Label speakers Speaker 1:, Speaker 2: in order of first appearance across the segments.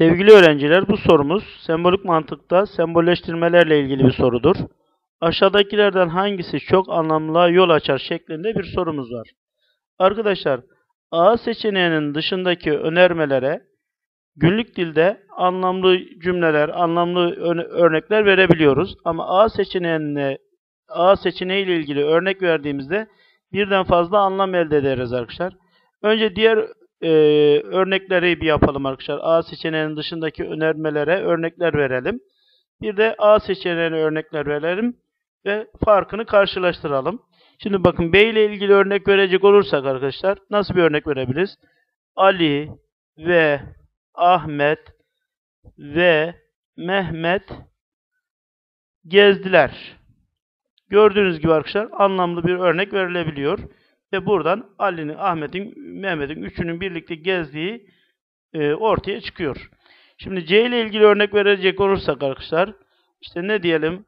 Speaker 1: Sevgili öğrenciler bu sorumuz sembolik mantıkta sembolleştirmelerle ilgili bir sorudur. Aşağıdakilerden hangisi çok anlamlığa yol açar şeklinde bir sorumuz var. Arkadaşlar A seçeneğinin dışındaki önermelere günlük dilde anlamlı cümleler, anlamlı örnekler verebiliyoruz. Ama A seçeneğine A seçeneği ile ilgili örnek verdiğimizde birden fazla anlam elde ederiz arkadaşlar. Önce diğer e, örnekleri bir yapalım arkadaşlar. A seçeneğinin dışındaki önermelere örnekler verelim. Bir de A seçeneğine örnekler verelim ve farkını karşılaştıralım. Şimdi bakın B ile ilgili örnek verecek olursak arkadaşlar nasıl bir örnek verebiliriz? Ali ve Ahmet ve Mehmet gezdiler. Gördüğünüz gibi arkadaşlar anlamlı bir örnek verilebiliyor. Ve buradan Ali'nin, Ahmet'in, Mehmet'in üçünün birlikte gezdiği e, ortaya çıkıyor. Şimdi C ile ilgili örnek verecek olursak arkadaşlar işte ne diyelim?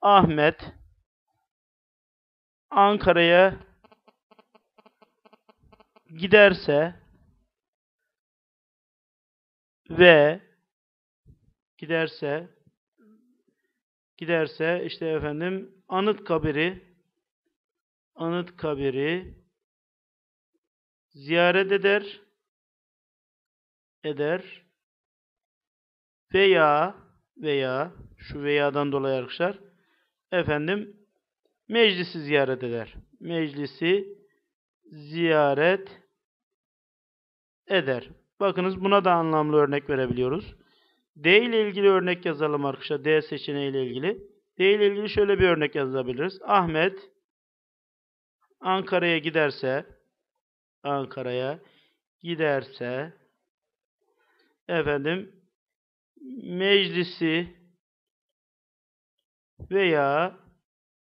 Speaker 1: Ahmet Ankara'ya giderse ve giderse giderse işte efendim anıt kabiri anıt kabiri ziyaret eder eder veya veya şu veyadan dolayı arkadaşlar efendim meclisi ziyaret eder. Meclisi ziyaret eder. Bakınız buna da anlamlı örnek verebiliyoruz. D ile ilgili örnek yazalım arkadaşlar. D seçeneği ile ilgili. D ile ilgili şöyle bir örnek yazabiliriz. Ahmet Ankara'ya giderse Ankara'ya giderse efendim meclisi veya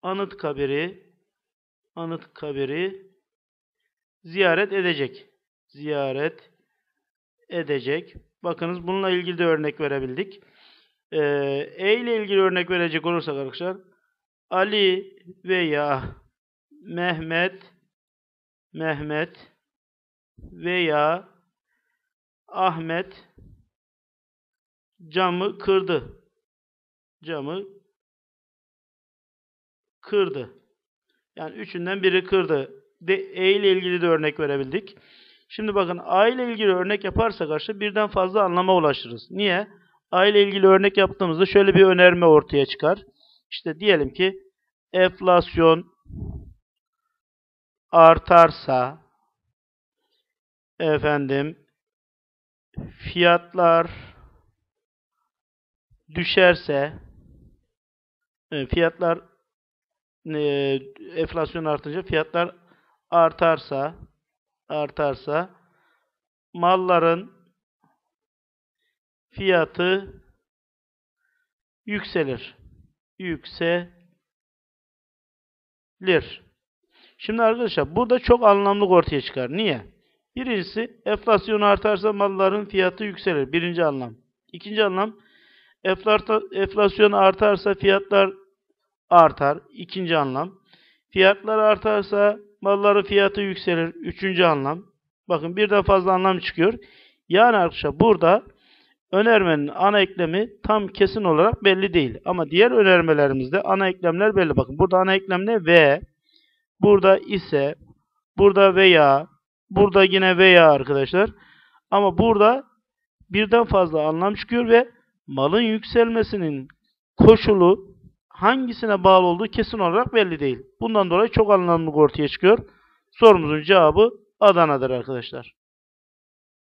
Speaker 1: anıt kabiri anıt kabiri ziyaret edecek. Ziyaret edecek. Bakınız bununla ilgili de örnek verebildik. Ee, e ile ilgili örnek verecek olursak arkadaşlar Ali veya Mehmet Mehmet veya Ahmet camı kırdı. Camı kırdı. Yani üçünden biri kırdı. De, e ile ilgili de örnek verebildik. Şimdi bakın A ile ilgili örnek yaparsak karşı birden fazla anlama ulaşırız. Niye? A ile ilgili örnek yaptığımızda şöyle bir önerme ortaya çıkar. İşte diyelim ki enflasyon artarsa efendim fiyatlar düşerse e, fiyatlar e, enflasyon artınca fiyatlar artarsa artarsa malların fiyatı yükselir. Yükselir. Şimdi arkadaşlar burada çok anlamlık ortaya çıkar. Niye? Birincisi enflasyon artarsa malların fiyatı yükselir. Birinci anlam. İkinci anlam enflasyon artarsa fiyatlar artar. İkinci anlam. Fiyatlar artarsa malların fiyatı yükselir. Üçüncü anlam. Bakın birden fazla anlam çıkıyor. Yani arkadaşlar burada önermenin ana eklemi tam kesin olarak belli değil. Ama diğer önermelerimizde ana eklemler belli. Bakın burada ana eklem ne? Ve burada ise burada veya burada yine veya arkadaşlar. Ama burada birden fazla anlam çıkıyor ve malın yükselmesinin koşulu hangisine bağlı olduğu kesin olarak belli değil. Bundan dolayı çok anlamlı ortaya çıkıyor. Sorumuzun cevabı Adana'dır arkadaşlar.